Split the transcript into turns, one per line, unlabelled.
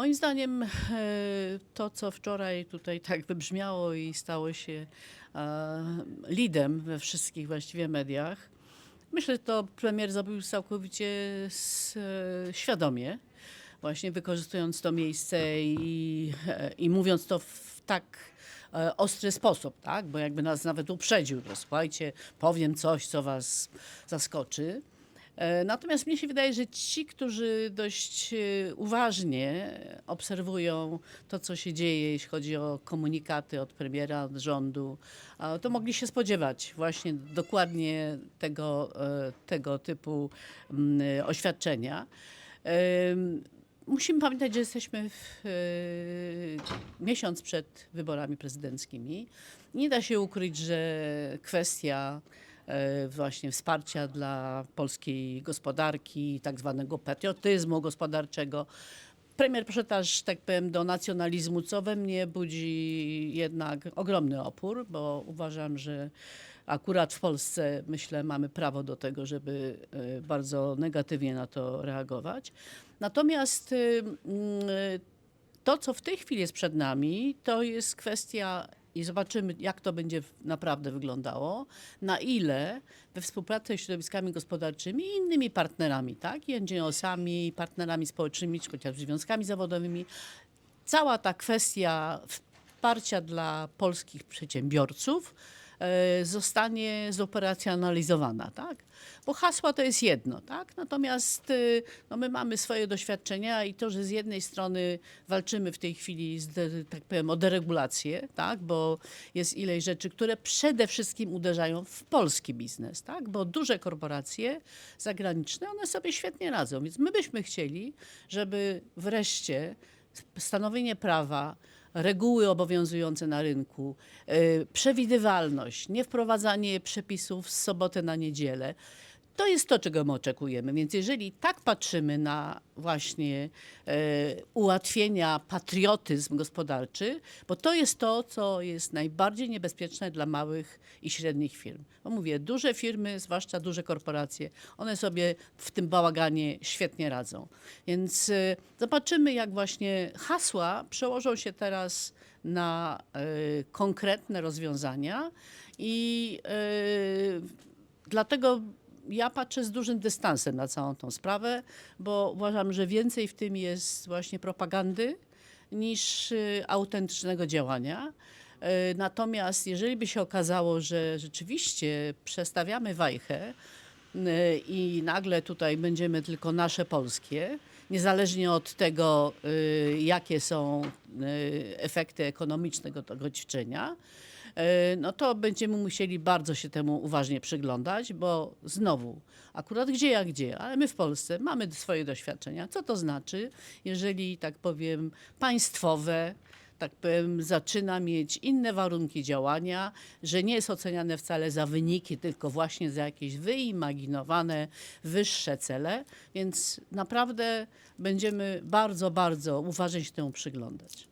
Moim zdaniem e, to, co wczoraj tutaj tak wybrzmiało i stało się e, lidem we wszystkich właściwie mediach, myślę, że to premier zrobił całkowicie e, świadomie, właśnie wykorzystując to miejsce i, i mówiąc to w tak ostry sposób, tak? bo jakby nas nawet uprzedził, że słuchajcie, powiem coś, co was zaskoczy. E, Natomiast mnie się wydaje, że ci, którzy dość e, uważnie obserwują to, co się dzieje, jeśli chodzi o komunikaty od premiera, od rządu, to mogli się spodziewać właśnie dokładnie tego, e, tego typu mm, oświadczenia. Musimy pamiętać, że jesteśmy w, miesiąc przed wyborami prezydenckimi. Nie da się ukryć, że kwestia właśnie wsparcia dla polskiej gospodarki, tak zwanego patriotyzmu gospodarczego. Premier poszedł aż, tak powiem, do nacjonalizmu, co we mnie budzi jednak ogromny opór, bo uważam, że akurat w Polsce, myślę, mamy prawo do tego, żeby e, bardzo negatywnie na to reagować. Natomiast mm, to, co w tej chwili jest przed nami, to jest kwestia i zobaczymy, jak to będzie naprawdę wyglądało, na ile we współpracy ze środowiskami gospodarczymi i innymi partnerami, tak, i NGO-sami, partnerami społecznymi, czy chociaż związkami zawodowymi, cała ta kwestia wsparcia dla polskich przedsiębiorców zostanie zoperacjonalizowana, tak? Bo hasła to jest jedno, tak? Natomiast y, no my mamy swoje doświadczenia i to, że z jednej strony walczymy w tej chwili z, de, tak powiem, o deregulację, tak? Bo jest ileś rzeczy, które przede wszystkim uderzają w polski biznes, tak? Bo duże korporacje zagraniczne, one sobie świetnie radzą, więc my byśmy chcieli, żeby wreszcie stanowienie prawa, reguły obowiązujące na rynku, y, przewidywalność, nie wprowadzanie przepisów z soboty na niedzielę. To jest to, czego my oczekujemy. Więc jeżeli tak patrzymy na właśnie e, ułatwienia, patriotyzm gospodarczy, bo to jest to, co jest najbardziej niebezpieczne dla małych i średnich firm. Bo mówię, duże firmy, zwłaszcza duże korporacje, one sobie w tym bałaganie świetnie radzą. Więc e, zobaczymy, jak właśnie hasła przełożą się teraz na e, konkretne rozwiązania i e, dlatego ja patrzę z dużym dystansem na całą tą sprawę, bo uważam, że więcej w tym jest właśnie propagandy niż y, autentycznego działania. Y, Natomiast jeżeli by się okazało, że rzeczywiście przestawiamy wajchę y, i nagle tutaj będziemy tylko nasze polskie, niezależnie od tego, jakie są efekty ekonomiczne tego ćwiczenia, no to będziemy musieli bardzo się temu uważnie przyglądać, bo znowu, akurat gdzie jak gdzie, ale my w Polsce mamy swoje doświadczenia. Co to znaczy, jeżeli, tak powiem, państwowe, tak powiem, zaczyna mieć inne warunki działania, że nie jest oceniane wcale za wyniki, tylko właśnie za jakieś wyimaginowane, wyższe cele, więc naprawdę będziemy bardzo, bardzo uważnie się temu przyglądać.